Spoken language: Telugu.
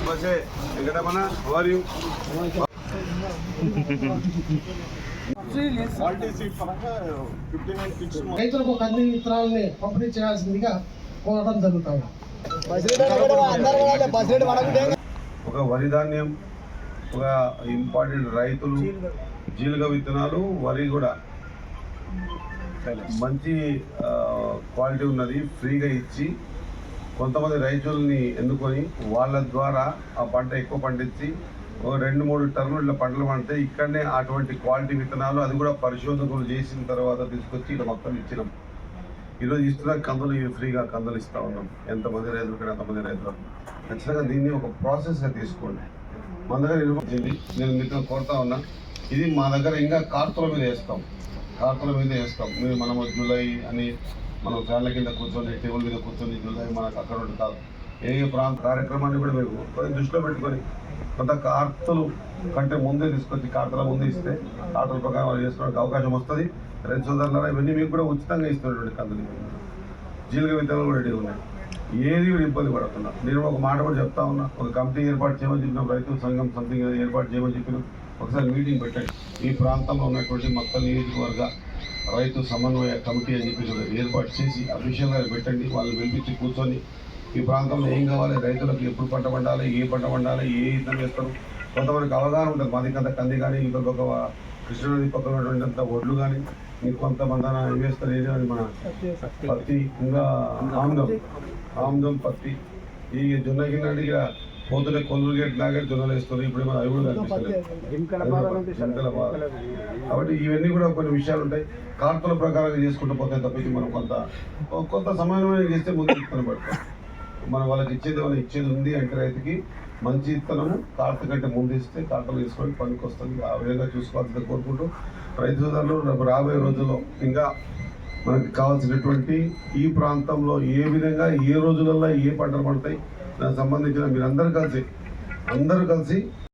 నమస్తే వెంకటరమణ హవర్ యూ రైతులకు కంది విత్తనాలని పంపిణీ చేయాల్సిందిగా కోరడం జరుగుతుంది. ఒక వరి ధాన్యం ఒక ఇంపార్టెంట్ రైతులు జీలుగ విత్తనాలు వరి కూడా. మంచి క్వాలిటీ ఉన్నది ఫ్రీగా ఇచ్చి కొంతమంది రైతుల్ని ఎన్నుకొని వాళ్ళ ద్వారా ఆ పంట ఎక్కువ పండించి ఓ రెండు మూడు టన్నుల ఇట్లా పంటలు పండితే ఇక్కడనే అటువంటి క్వాలిటీ విత్తనాలు అది కూడా పరిశోధకులు చేసిన తర్వాత తీసుకొచ్చి ఇక్కడ మొత్తం ఇచ్చినాం. ఈరోజు ఇస్తున్న కందులు ఫ్రీగా కందులు ఇస్తూ ఉన్నాం. ఎంతమంది రైతులు ఇక్కడ ఎంతమంది రైతులు? ఖచ్చితంగా దీన్ని ఒక ప్రాసెస్గా తీసుకోండి. మన దగ్గర నిర్వహించింది నేను మీకు కోరుతా ఉన్నా ఇది మా దగ్గర ఇంకా కార్తుల మీద వేస్తాం. కార్తుల మీద వేస్తాం. మీరు మనము జూలై అని మనం ఫ్యాన్ల కింద కూర్చొని టేబుల్ మీద కూర్చొని చూద్దాం మనకు అక్కడ ఉండి కాదు ఏ ప్రాంత కార్యక్రమాన్ని కూడా మేము కొంచెం దృష్టిలో పెట్టుకొని కొంత కార్తలు కంటే ముందే తీసుకొచ్చి కార్తల ముందే ఇస్తే కార్తల ప్రకారం వాళ్ళు చేసుకోవడానికి అవకాశం వస్తుంది. రెండు సోదరులారా ఇవన్నీ మీకు కూడా ఉచితంగా ఇస్తున్నటువంటి కందులు. జీలుగ విత్తనాలు కూడా రెడీ ఉన్నాయి. ఏది కూడా ఇబ్బంది పడకుండా. నేను ఒక మాట కూడా చెప్తా ఉన్నా. ఒక కమిటీ ఏర్పాటు చేయమని చెప్పిన రైతు సంఘం సంథింగ్ ఏర్పాటు చేయమని చెప్పిన ఒకసారి మీటింగ్ పెట్టండి. ఈ ప్రాంతంలో ఉన్నటువంటి మొత్తం నియోజకవర్గ రైతు సమన్వయ కమిటీ అని చెప్పి ఏర్పాటు చేసి అఫీషియల్గా పెట్టండి వాళ్ళు పిలిపించి కూర్చొని ఈ ప్రాంతంలో ఏం కావాలి రైతులకు ఎప్పుడు పంట పండాలి ఏ పంట పండాలి ఏ ఇతను వేస్తారు? కొంతమందికి అవగాహన ఉంటుంది. మాది కంత కంది కానీ ఇంకొక కృష్ణనది పక్కన ఉన్నటువంటి ఒడ్లు కానీ ఇంకొంతమంది ఏం వేస్తారు. ఏది అని మన పత్తి ఇంకా ఆముదం. ఆముదం పత్తి. ఈ జొన్న గిన్నె పోతుంటే కొల్లు గేట్ లాగే జొన్నలు వేస్తారు. ఇప్పుడు మన అవి కూడా. కాబట్టి ఇవన్నీ కూడా కొన్ని విషయాలు ఉంటాయి. కార్తల ప్రకారంగా చేసుకుంటూ పోతే తప్పించి మనం కొంత కొంత సమన్వయం చేస్తే ముందు ఇత్తనం పడతాం. మనం వాళ్ళకి ఇచ్చేది మనం ఇచ్చేది ఉంది అంటే రైతుకి మంచి ఇత్తనము కార్త కంటే ముందు ఇస్తే కార్తలు తీసుకొని పనికి వస్తుంది. ఆ విధంగా చూసుకోవాల్సింది కోరుకుంటూ రైతు సోదరులు రేపు రాబోయే రోజుల్లో ఇంకా మనకి కావాల్సినటువంటి ఈ ప్రాంతంలో ఏ విధంగా ఏ రోజులలో ఏ పంటలు పడతాయి దానికి సంబంధించిన మీరందరూ కలిసి అందరూ కలిసి